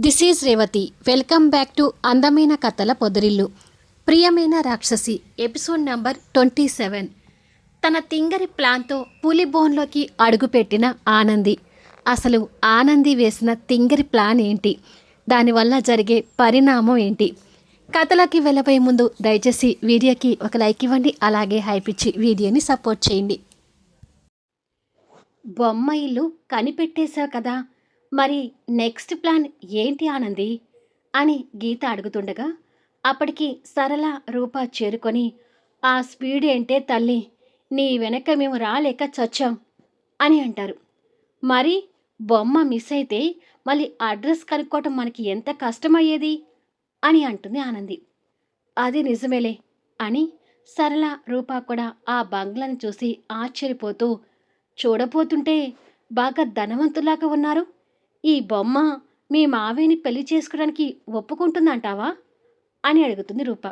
This is Revathi. Welcome back to అందమైన కథల పొదరిల్లు. ప్రియమైన రాక్షసి ఎపిసోడ్ నంబర్ ట్వంటీ సెవెన్. తన తింగరి ప్లాన్తో పులి బోన్లోకి అడుగుపెట్టిన ఆనంది. అసలు ఆనంది వేసిన తింగరి ప్లాన్ ఏంటి? దానివల్ల జరిగే పరిణామం ఏంటి? కథలకి వెళ్ళబోయే ముందు దయచేసి వీడియోకి ఒక లైక్ ఇవ్వండి అలాగే హైప్ ఇచ్చి వీడియోని సపోర్ట్ చేయండి. బొమ్మ ఇల్లు కనిపెట్టేశావు కదా? మరి నెక్స్ట్ ప్లాన్ ఏంటి ఆనంది? అని గీత అడుగుతుండగా అప్పటికి సరళ రూప చేరుకొని ఆ స్పీడ్ ఏంటే తల్లి? నీ వెనక మేము రాలేక చచ్చాం అని అంటారు. మరి బొమ్మ మిస్ అయితే మళ్ళీ అడ్రస్ కనుక్కోవటం మనకి ఎంత కష్టమయ్యేది? అని అంటుంది ఆనంది. అది నిజమేలే అని సరళ రూప కూడా ఆ బంగ్లాను చూసి ఆశ్చర్యపోతూ చూడపోతుంటే బాగా ధనవంతులాగా ఉన్నారు. ఈ బొమ్మ మీ మావయ్యని పెళ్ళి చేసుకోవడానికి ఒప్పుకుంటుందంటావా? అని అడుగుతుంది రూప.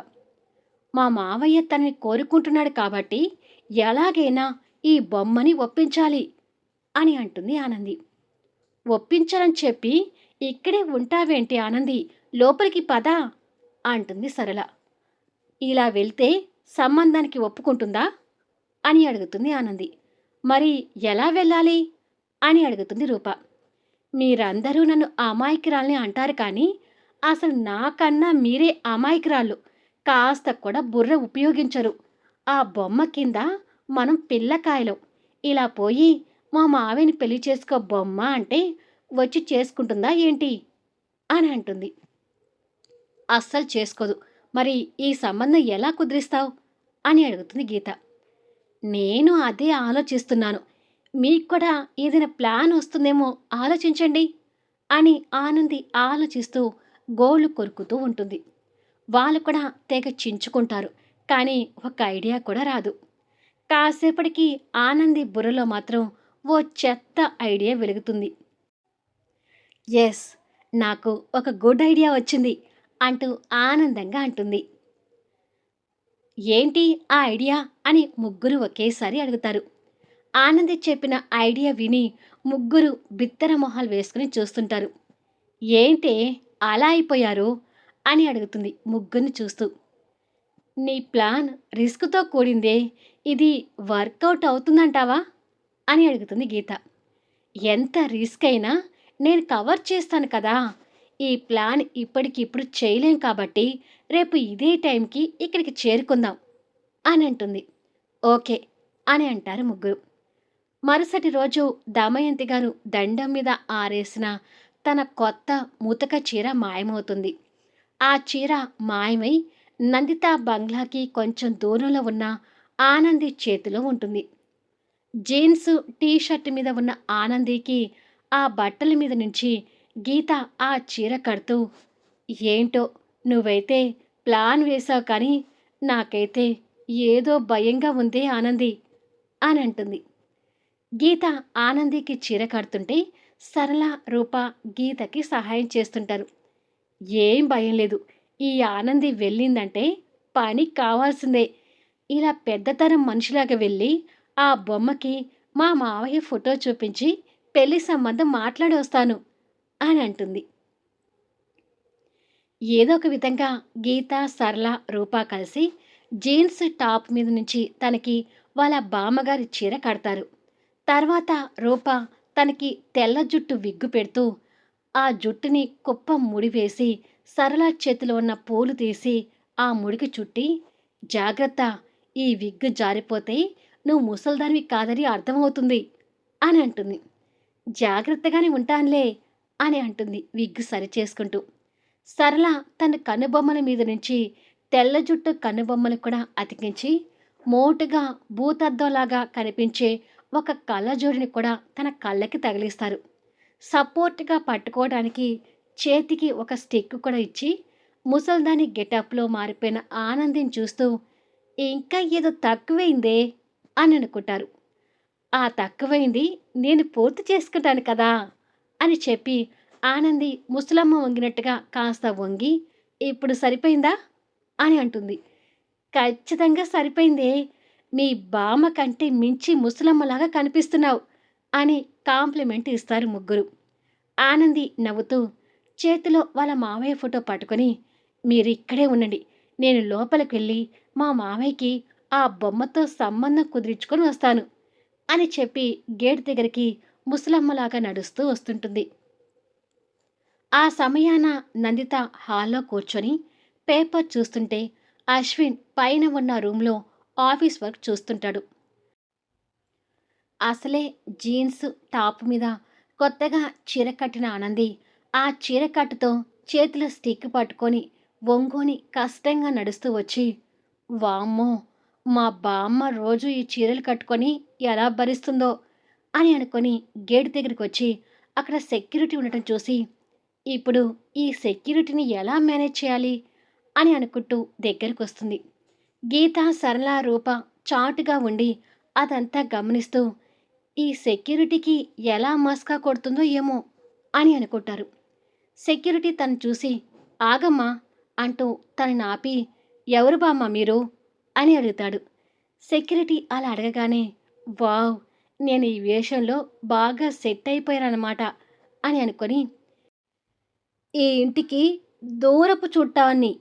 మా మావయ్య తనని కోరుకుంటున్నాడు కాబట్టి ఎలాగైనా ఈ బొమ్మని ఒప్పించాలి అని అంటుంది ఆనంది. ఒప్పించాలని చెప్పి ఇక్కడే ఉంటావేంటి ఆనంది? లోపలికి పద అంటుంది సరళ. ఇలా వెళ్తే సంబంధానికి ఒప్పుకుంటుందా? అని అడుగుతుంది ఆనంది. మరి ఎలా వెళ్ళాలి? అని అడుగుతుంది రూప. మీరందరూ నన్ను అమాయకురాల్ని అంటారు కానీ అసలు నాకన్నా మీరే అమాయకురాళ్ళు. కాస్త కూడా బుర్ర ఉపయోగించరు. ఆ బొమ్మ కింద మనం పిల్లకాయలం. ఇలా పోయి మా మావిని పెళ్ళి చేసుకో బొమ్మ అంటే వచ్చి చేసుకుంటుందా ఏంటి? అని అంటుంది. అస్సలు చేసుకోదు. మరి ఈ సంబంధం ఎలా కుదిరిస్తావు? అని అడుగుతుంది గీత. నేను అదే ఆలోచిస్తున్నాను. మీకు కూడా ఏదైనా ప్లాన్ వస్తుందేమో ఆలోచించండి అని ఆనంది ఆలోచిస్తూ గోళ్ళు కొరుకుతూ ఉంటుంది. వాళ్ళు కూడా తెగ చించుకుంటారు. కానీ ఒక ఐడియా కూడా రాదు. కాసేపటికి ఆనంది బుర్రలో మాత్రం ఓ చెత్త ఐడియా వెలుగుతుంది. ఎస్ నాకు ఒక గుడ్ ఐడియా వచ్చింది అంటూ ఆనందంగా అంటుంది. ఏంటి ఆ ఐడియా? అని ముగ్గురు ఒకేసారి అడుగుతారు. ఆనంది చెప్పిన ఐడియా విని ముగ్గురు బిత్తర మొహాలు వేసుకుని చూస్తుంటారు. ఏంటే అలా అయిపోయారు? అని అడుగుతుంది ముగ్గురిని చూస్తూ. నీ ప్లాన్ రిస్క్తో కూడిందే. ఇది వర్కౌట్ అవుతుందంటావా? అని అడుగుతుంది గీత. ఎంత రిస్క్ అయినా నేను కవర్ చేస్తాను కదా. ఈ ప్లాన్ ఇప్పటికిప్పుడు చేయలేం కాబట్టి రేపు ఇదే టైంకి ఇక్కడికి చేరుకుందాం. అని అంటుంది. ఓకే అని అంటారు ముగ్గురు. మరుసటి రోజు దమయంతి గారు దండం మీద ఆరేసిన తన కొత్త ముతక చీర మాయమవుతుంది. ఆ చీర మాయమై నందిత బంగ్లాకి కొంచెం దూరంలో ఉన్న ఆనంది చేతిలో ఉంటుంది. జీన్స్ టీ షర్ట్ మీద ఉన్న ఆనందికి ఆ బట్టల మీద నుంచి గీత ఆ చీర కడుతూ ఏంటో నువ్వైతే ప్లాన్ వేశావు కానీ నాకైతే ఏదో భయంగా ఉంది ఆనంది అని అంటుంది. గీత ఆనందికి చీర కడుతుంటే సరళ రూప గీతకి సహాయం చేస్తుంటారు. ఏం భయం లేదు. ఈ ఆనంది వెళ్ళిందంటే పని కావాల్సిందే. ఇలా పెద్దతరం మనిషిలాగా వెళ్ళి ఆ బొమ్మకి మా మావయ్య ఫోటో చూపించి పెళ్ళి సంబంధం మాట్లాడి వస్తాను అని అంటుంది. ఏదో ఒక విధంగా గీత సరళ రూప కలిసి జీన్స్ టాప్ మీద నుంచి తనకి వాళ్ళ బామ్మగారి చీర కడతారు. తర్వాత రూప తనకి తెల్ల జుట్టు విగ్గు పెడుతూ ఆ జుట్టుని కుప్ప ముడివేసి సరళ చేతిలో ఉన్న పూలు తీసి ఆ ముడికి చుట్టి జాగ్రత్త ఈ విగ్గు జారిపోతే నువ్వు ముసల్దానివి కాదని అర్థమవుతుంది అని అంటుంది. జాగ్రత్తగానే ఉంటానులే అని అంటుంది విగ్గు సరిచేసుకుంటూ. సరళ తన కనుబొమ్మల మీద నుంచి తెల్ల జుట్టు కనుబొమ్మలు కూడా అతికించి మోటుగా భూతద్దంలాగా కనిపించే ఒక కళ్ళజోడిని కూడా తన కళ్ళకి తగిలిస్తారు. సపోర్ట్గా పట్టుకోవడానికి చేతికి ఒక స్టిక్ కూడా ఇచ్చి ముసల్దాని గెటప్లో మారిపోయిన ఆనందిని చూస్తూ ఇంకా ఏదో తక్కువైందే అని అనుకుంటారు. ఆ తక్కువైంది నేను పూర్తి చేసుకుంటాను కదా అని చెప్పి ఆనంది ముసలమ్మ వంగినట్టుగా కాస్త వంగి ఇప్పుడు సరిపోయిందా? అని అంటుంది. ఖచ్చితంగా సరిపోయిందే మీ బామ్మ కంటే మించి ముసలమ్మలాగా కనిపిస్తున్నావు అని కాంప్లిమెంట్ ఇస్తారు ముగ్గురు. ఆనంది నవ్వుతూ చేతిలో వాళ్ళ మావయ్య ఫోటో పట్టుకొని మీరు ఇక్కడే ఉండండి నేను లోపలికి వెళ్ళి మా మావయ్యకి ఆ బొమ్మతో సంబంధం కుదిరించుకొని వస్తాను అని చెప్పి గేట్ దగ్గరికి ముసలమ్మలాగా నడుస్తూ వస్తుంటుంది. ఆ సమయాన నందిత హాల్లో కూర్చొని పేపర్ చూస్తుంటే అశ్విన్ పైన ఉన్న రూమ్లో ఆఫీస్ వర్క్ చూస్తుంటాడు. అసలే జీన్స్ టాప్ మీద కొత్తగా చీర కట్టిన ఆనంది ఆ చీర కట్టుతో చేతిలో స్టిక్ పట్టుకొని వంగుని కష్టంగా నడుస్తూ వచ్చి వామ్మో మా బామ్మ రోజు ఈ చీరలు కట్టుకొని ఎలా భరిస్తుందో అని అనుకొని గేట్ దగ్గరికి వచ్చి అక్కడ సెక్యూరిటీ ఉండటం చూసి ఇప్పుడు ఈ సెక్యూరిటీని ఎలా మేనేజ్ చేయాలి? అని అనుకుంటూ దగ్గరకు వస్తుంది గీత సరళ రూప చాటుగా ఉండి అదంతా గమనిస్తూ ఈ సెక్యూరిటీకి ఎలా మస్కా కొడుతుందో ఏమో అని అనుకుంటారు. సెక్యూరిటీ తను చూసి ఆగమ్మా అంటూ తనని ఆపి ఎవరు బామ్మ మీరు? అని అడుగుతాడు. సెక్యూరిటీ అలా అడగగానే వావ్ నేను ఈ వేషంలో బాగా సెట్ అయిపోయానమాట అని అనుకొని ఈ ఇంటికి దూరపు చుట్టాన్ని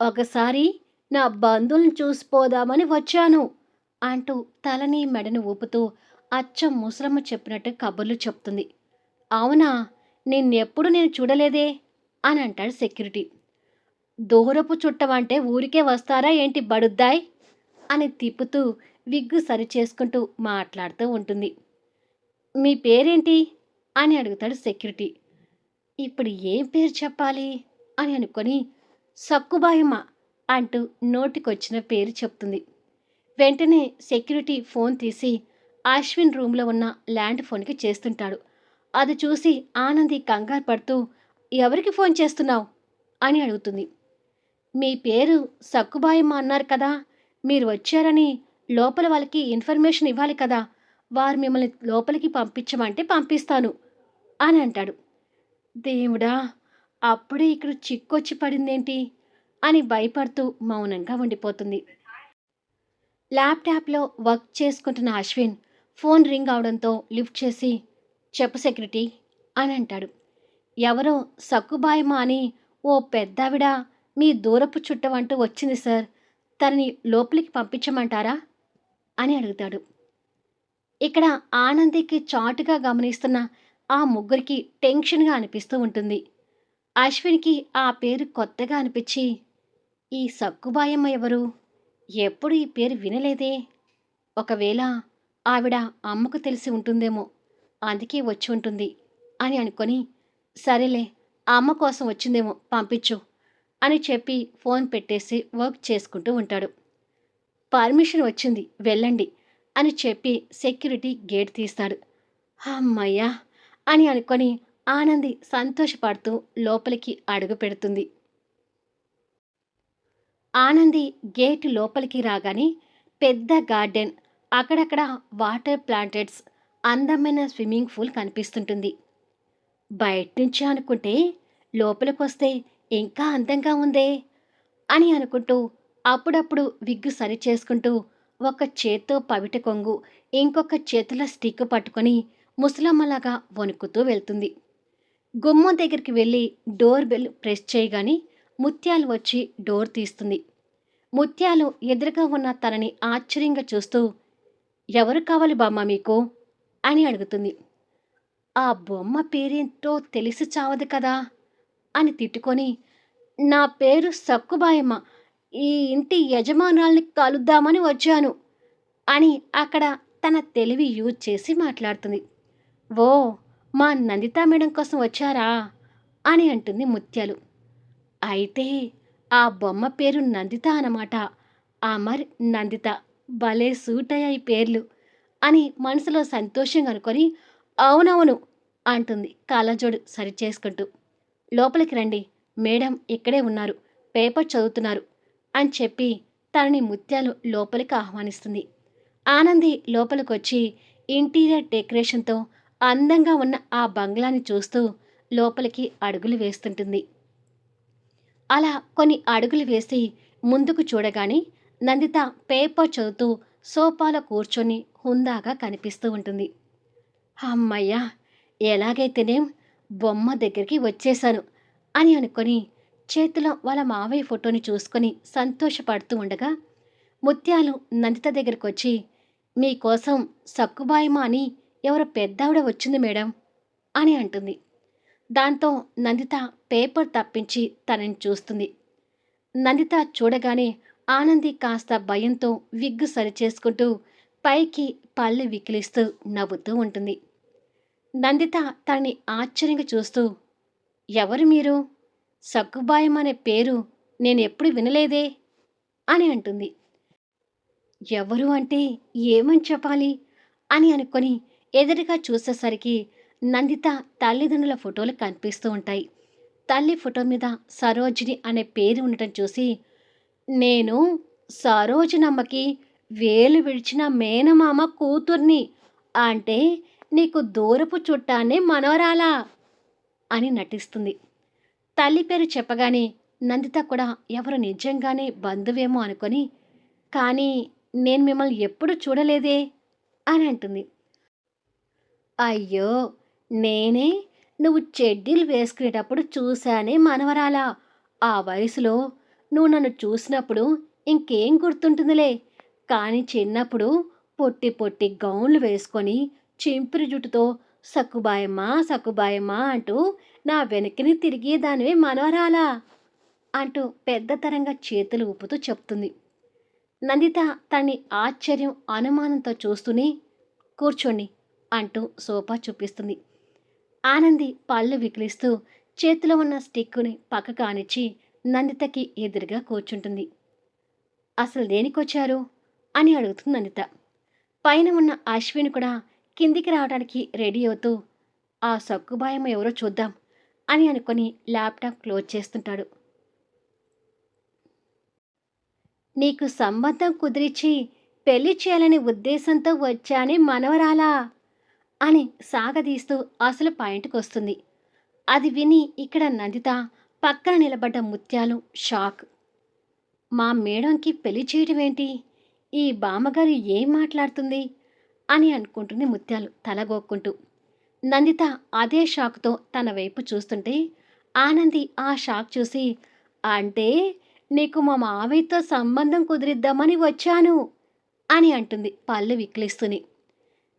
ఒకసారి నా బంధువులను చూసిపోదామని వచ్చాను అంటూ తలని మెడను ఊపుతూ అచ్చం ముసలమ్మ చెప్పినట్టు కబుర్లు చెప్తుంది. అవునా నిన్నెప్పుడు నేను చూడలేదే? అని అంటాడు సెక్యూరిటీ. దూరపు చుట్టమంటే ఊరికే వస్తారా ఏంటి బడుద్దాయ్? అని తిప్పుతూ విగ్గు సరిచేసుకుంటూ మాట్లాడుతూ ఉంటుంది. మీ పేరేంటి? అని అడుగుతాడు సెక్యూరిటీ. ఇప్పుడు ఏం పేరు చెప్పాలి? అని అనుకొని సక్కుబాయమ్మ అంటూ నోటికొచ్చిన పేరు చెప్తుంది. వెంటనే సెక్యూరిటీ ఫోన్ తీసి అశ్విన్ రూమ్లో ఉన్న ల్యాండ్ ఫోన్కి చేస్తుంటాడు. అది చూసి ఆనంది కంగారు పడుతూ ఎవరికి ఫోన్ చేస్తున్నావు? అని అడుగుతుంది. మీ పేరు సక్కుబాయమ్మ అన్నారు కదా మీరు వచ్చారని లోపల వాళ్ళకి ఇన్ఫర్మేషన్ ఇవ్వాలి కదా వారు మిమ్మల్ని లోపలికి పంపించమంటే పంపిస్తాను అని అంటాడు. దేవుడా అప్పుడే ఇక్కడ చిక్కొచ్చి పడిందేంటి? అని భయపడుతూ మౌనంగా ఉండిపోతుంది. ల్యాప్టాప్లో వర్క్ చేసుకుంటున్న అశ్విన్ ఫోన్ రింగ్ అవడంతో లిఫ్ట్ చేసి చెప్పు సెక్యూరిటీ అని అంటాడు. ఎవరో సక్కుబాయమా అని ఓ పెద్దావిడ మీ దూరపు చుట్టమంటూ వచ్చింది సార్. తనని లోపలికి పంపించమంటారా? అని అడుగుతాడు. ఇక్కడ ఆనందికి చాటుగా గమనిస్తున్న ఆ ముగ్గురికి టెన్షన్గా అనిపిస్తూ ఉంటుంది. అశ్విన్కి ఆ పేరు కొత్తగా అనిపించి ఈ సక్కుబాయమ్మ ఎవరు? ఎప్పుడు ఈ పేరు వినలేదే. ఒకవేళ ఆవిడ అమ్మకు తెలిసి ఉంటుందేమో అందుకే వచ్చి ఉంటుంది అని అనుకొని సరేలే అమ్మ కోసం వచ్చిందేమో పంపించు అని చెప్పి ఫోన్ పెట్టేసి వర్క్ చేసుకుంటూ ఉంటాడు. పర్మిషన్ వచ్చింది వెళ్ళండి అని చెప్పి సెక్యూరిటీ గేట్ తీస్తాడు. అమ్మయ్యా అని అనుకొని ఆనంది సంతోషపడుతూ లోపలికి అడుగు పెడుతుంది. ఆనంది గేట్ లోపలికి రాగానే పెద్ద గార్డెన్ అక్కడక్కడ వాటర్ ప్లాంటెడ్స్ అందమైన స్విమ్మింగ్ పూల్ కనిపిస్తుంటుంది. బయట నుంచి అనుకుంటే లోపలికి వస్తే ఇంకా అందంగా ఉందే అని అనుకుంటూ అప్పుడప్పుడు విగ్గు సరి చేసుకుంటూ ఒక చేత్తో పవిట కొంగు ఇంకొక చేతిలో స్టిక్ పట్టుకొని ముసలమ్మలాగా వణుకుతూ వెళ్తుంది. గుమ్మం దగ్గరికి వెళ్ళి డోర్ బెల్ ప్రెస్ చేయగానే ముత్యాలు వచ్చి డోర్ తీస్తుంది. ముత్యాలు ఎదురుగా ఉన్న తనని ఆశ్చర్యంగా చూస్తూ ఎవరు కావాలి బామ్మ మీకు? అని అడుగుతుంది. ఆ బొమ్మ పేరేంటో తెలిసి చావదు కదా? అని తిట్టుకొని నా పేరు సక్కుబాయమ్మ. ఈ ఇంటి యజమానుల్ని కలుద్దామని వచ్చాను అని అక్కడ తన తెలివి యూజ్ చేసి మాట్లాడుతుంది. ఓ మా నందితా మేడం కోసం వచ్చారా? అని అంటుంది ముత్యాలు. అయితే ఆ బొమ్మ పేరు నందిత అన్నమాట. అమర్ నందిత భలే సూట్ అయ్యాయి పేర్లు అని మనసులో సంతోషంగా అనుకొని అవునవును అంటుంది కాలజోడు సరిచేసుకుంటూ. లోపలికి రండి మేడం ఇక్కడే ఉన్నారు పేపర్ చదువుతున్నారు అని చెప్పి తనని ముత్యాలు లోపలికి ఆహ్వానిస్తుంది. ఆనంది లోపలికొచ్చి ఇంటీరియర్ డెకరేషన్తో అందంగా ఉన్న ఆ బంగ్లాని చూస్తూ లోపలికి అడుగులు వేస్తుంటుంది. అలా కొన్ని అడుగులు వేసి ముందుకు చూడగానే నందిత పేపర్ చదువుతూ సోఫాలో కూర్చొని హుందాగా కనిపిస్తూ ఉంటుంది. అమ్మయ్యా ఎలాగైతేనేం బొమ్మ దగ్గరికి వచ్చేశాను అని అనుకొని చేతిలో వాళ్ళ మావయ్య ఫోటోని చూసుకొని సంతోషపడుతూ ఉండగా ముత్యాలు నందిత దగ్గరికి వచ్చి మీకోసం సక్కుబాయమా అని ఎవరో పెద్దావిడ వచ్చింది మేడం అని అంటుంది. దాంతో నందిత పేపర్ తప్పించి తనని చూస్తుంది. నందిత చూడగానే ఆనంది కాస్త భయంతో విగ్గు సరిచేసుకుంటూ పైకి పళ్ళు వికిలిస్తూ నవ్వుతూ ఉంటుంది. నందిత తనని ఆశ్చర్యంగా చూస్తూ ఎవరు మీరు? సగ్గుబాయం అనే పేరు నేను ఎప్పుడు వినలేదే? అని అంటుంది. ఎవరు అంటే ఏమని చెప్పాలి? అని అనుకొని ఎదురుగా చూసేసరికి నందిత తల్లిదండ్రుల ఫోటోలు కనిపిస్తూ ఉంటాయి. తల్లి ఫోటో మీద సరోజిని అనే పేరు ఉండటం చూసి నేను సరోజనమ్మకి వేలు విడిచిన మేనమామ కూతుర్ని. అంటే నీకు దూరపు చుట్టానే మనవరాలా అని నటిస్తుంది. తల్లి పేరు చెప్పగానే నందిత కూడా ఎవరు నిజంగానే బంధువేమో అనుకొని కానీ నేను మిమ్మల్ని ఎప్పుడు చూడలేదే అని అంటుంది. అయ్యో! నేనే నువ్వు చెడ్డీలు వేసుకునేటప్పుడు చూశానే మనవరాలా. ఆ వయసులో నువ్వు నన్ను చూసినప్పుడు ఇంకేం గుర్తుంటుందిలే. కానీ చిన్నప్పుడు పొట్టి పొట్టి గౌన్లు వేసుకొని చింపిరి జుట్టుతో సక్కుబాయమ్మా సక్కుబాయమ్మా అంటూ నా వెనక్కిని తిరిగేదానివే మనవరాలా అంటూ పెద్దతరంగా చేతులు ఊపుతూ చెప్తుంది. నందిత తన్ని ఆశ్చర్యం అనుమానంతో చూస్తూనే కూర్చోండి అంటూ సోఫా చూపిస్తుంది. ఆనంది పళ్ళు వికిలిస్తూ చేతిలో ఉన్న స్టిక్కుని పక్కకు ఆనిచ్చి నందితకి ఎదురుగా కూర్చుంటుంది. అసలు దేనికొచ్చారు అని అడుగుతుంది నందిత. పైన ఉన్న అశ్విన్ కూడా కిందికి రావడానికి రెడీ అవుతూ ఆ సక్కుబాయం ఎవరో చూద్దాం అని అనుకొని ల్యాప్టాప్ క్లోజ్ చేస్తుంటాడు. నీకు సంబంధం కుదిరిచి పెళ్ళి చేయాలనే ఉద్దేశంతో వచ్చానే మనవరాలా? అని సాగదీస్తూ అసలు పాయింట్కి వస్తుంది అది విని ఇక్కడ నందిత పక్కన నిలబడ్డ ముత్యాలు షాక్. మా మేడంకి పెళ్ళి చేయడం ఏంటి ఈ బామ్మగారు ఏం మాట్లాడుతుంది? అని అనుకుంటుంది ముత్యాలు తలగోక్కుంటూ. నందిత అదే షాక్తో తన వైపు చూస్తుంటే ఆనంది ఆ షాక్ చూసి అంటే నీకు మా మావయ్యతో సంబంధం కుదిరిద్దామని వచ్చాను అని అంటుంది పళ్ళు విక్లిస్తుంది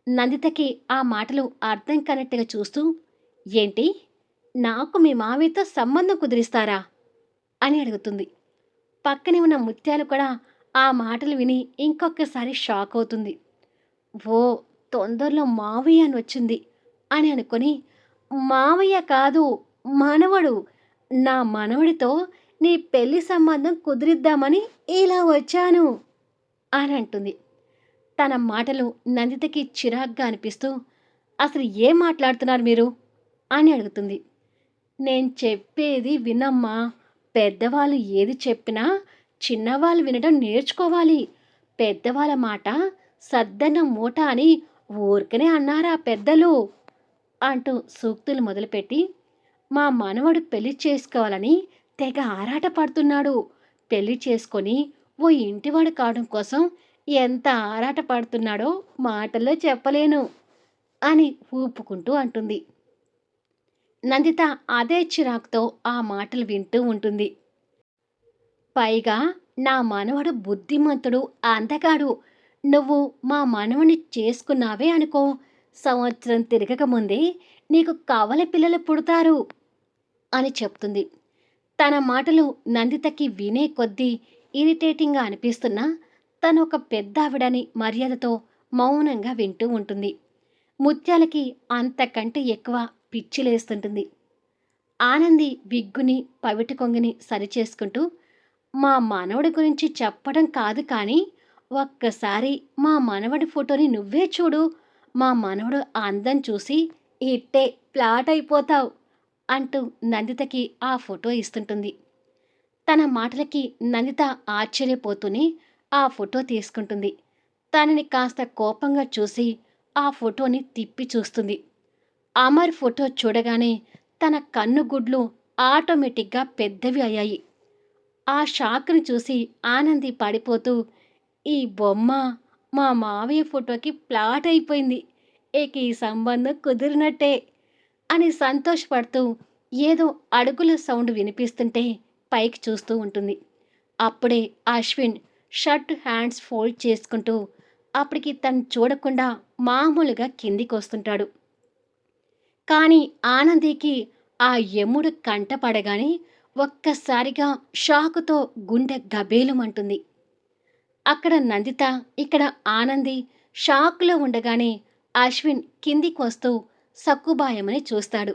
నందితకి ఆ మాటలు అర్థం కానట్టుగా చూస్తూ ఏంటి? నాకు మీ మావితో సంబంధం కుదిరిస్తారా? అని అడుగుతుంది. పక్కనే ఉన్న ముత్యాలు కూడా ఆ మాటలు విని ఇంకొకసారి షాక్ అవుతుంది. ఓ తొందరలో మావయ్య అని వచ్చింది అని అనుకొని మావయ్య కాదు మనవడు. నా మనవడితో నీ పెళ్ళి సంబంధం కుదిరిద్దామని ఇలా వచ్చాను అని అంటుంది. తన మాటలు నందితకి చిరాగ్గా అనిపిస్తూ అసలు ఏం మాట్లాడుతున్నారు మీరు? అని అడుగుతుంది. నేను చెప్పేది వినమ్మా. పెద్దవాళ్ళు ఏది చెప్పినా చిన్నవాళ్ళు వినడం నేర్చుకోవాలి. పెద్దవాళ్ళ మాట సద్దన్న మూట అని ఊరికనే అన్నారా పెద్దలు? అంటూ సూక్తులు మొదలుపెట్టి మా మనవడు పెళ్ళి చేసుకోవాలని తెగ ఆరాట పడుతున్నాడు పెళ్ళి చేసుకొని ఓ ఇంటివాడు కావడం కోసం ఎంత ఆరాట పడుతున్నాడో మాటల్లో చెప్పలేను అని ఊపుకుంటూ అంటుంది. నందిత అదే చిరాకుతో ఆ మాటలు వింటూ ఉంటుంది. పైగా నా మనవడు బుద్ధిమంతుడు అందగాడు. నువ్వు మా మనవని చేసుకున్నావే అనుకో. సంవత్సరం తిరగకముందే నీకు కవల పిల్లలు పుడతారు అని చెప్తుంది. తన మాటలు నందితకి వినే కొద్దీ ఇరిటేటింగ్గా అనిపిస్తున్నా తను ఒక పెద్ద ఆవిడని మర్యాదతో మౌనంగా వింటూ ఉంటుంది. ముత్యాలకి అంతకంటే ఎక్కువ పిచ్చిలేస్తుంటుంది ఆనంది విగ్గుని పవిటి కొంగిని సరిచేసుకుంటూ మా మనవడి గురించి చెప్పడం కాదు కానీ ఒక్కసారి మా మనవడి ఫోటోని నువ్వే చూడు మా మనవడు అందం చూసి ఇట్టే ప్లాట్ అయిపోతావు అంటూ నందితకి ఆ ఫోటో ఇస్తుంటుంది. తన మాటలకి నందిత ఆశ్చర్యపోతూనే ఆ ఫోటో తీసుకుంటుంది. తనని కాస్త కోపంగా చూసి ఆ ఫోటోని తిప్పి చూస్తుంది. అమర్ ఫోటో చూడగానే తన కన్నుగుడ్లు ఆటోమేటిక్గా పెద్దవి అయ్యాయి. ఆ షాక్ని చూసి ఆనంది పడిపోతూ ఈ బొమ్మ మా మావయ్య ఫోటోకి ప్లాట్ అయిపోయింది. ఇక ఈ సంబంధం కుదిరినట్టే అని సంతోషపడుతూ ఏదో అడుగుల సౌండ్ వినిపిస్తుంటే పైకి చూస్తూ ఉంటుంది. అప్పుడే అశ్విన్ షర్ట్ హ్యాండ్స్ ఫోల్డ్ చేసుకుంటూ అప్పటికి తను చూడకుండా మామూలుగా కిందికి వస్తుంటాడు కానీ ఆనందికి ఆ యముడు కంటపడగానే ఒక్కసారిగా షాకుతో గుండె గబేలుమంటుంది అక్కడ నందిత ఇక్కడ ఆనంది షాక్లో ఉండగానే అశ్విన్ కిందికి వస్తూ సక్కుబాయమని చూస్తాడు.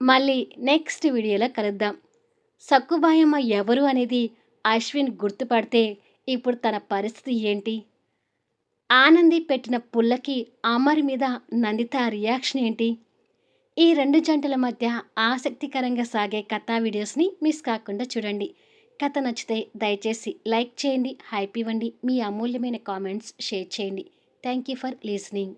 మళ్ళీ నెక్స్ట్ వీడియోలో కలుద్దాం. సక్కుబాయమ్మ ఎవరు అనేది అశ్విన్ గుర్తుపడితే ఇప్పుడు తన పరిస్థితి ఏంటి? ఆనంది పెట్టిన పుల్లకి అమర్ మీద నందిత రియాక్షన్ ఏంటి? ఈ రెండు జంటల మధ్య ఆసక్తికరంగా సాగే కథా వీడియోస్ని మిస్ కాకుండా చూడండి. కథ నచ్చితే దయచేసి లైక్ చేయండి హైప్ ఇవ్వండి మీ అమూల్యమైన కామెంట్స్ షేర్ చేయండి. Thank you for listening.